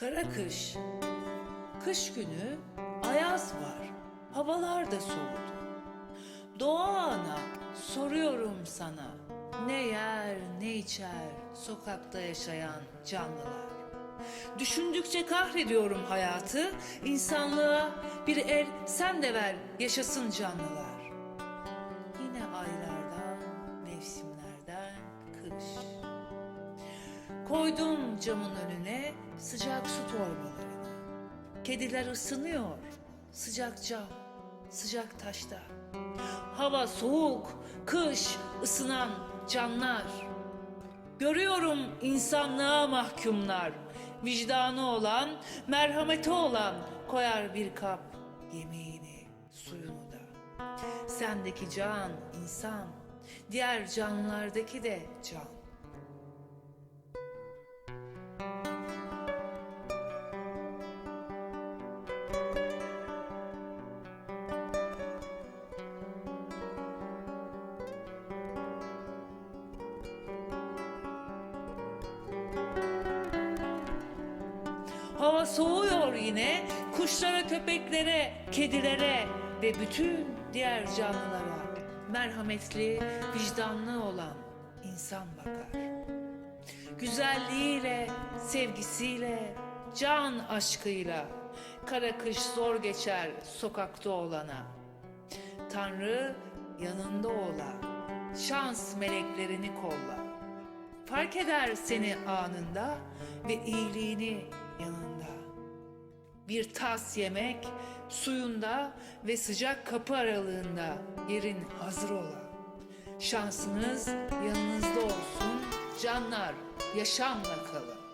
Kara kış. Kış günü ayaz var. Havalar da soğudu. Doğa ana soruyorum sana. Ne yer ne içer sokakta yaşayan canlılar. Düşündükçe kahrediyorum hayatı. İnsanlığa bir el sen de ver yaşasın canlılar. Koydum camın önüne sıcak su torbalarını. Kediler ısınıyor, sıcak cam, sıcak taşta. Hava soğuk, kış, ısınan canlar. Görüyorum insanlığa mahkumlar. Vicdanı olan, merhameti olan koyar bir kap yemeğini, suyunu da. Sendeki can insan, diğer canlılardaki de can. Hava soğuyor yine, kuşlara, köpeklere, kedilere ve bütün diğer canlılara merhametli, vicdanlı olan insan bakar. Güzelliğiyle, sevgisiyle, can aşkıyla kara kış zor geçer sokakta olana. Tanrı yanında ola, şans meleklerini kolla. Fark eder seni anında ve iyiliğini yanında. Bir tas yemek suyunda ve sıcak kapı aralığında yerin hazır ola. Şansınız yanınızda olsun, canlar yaşamla kalın.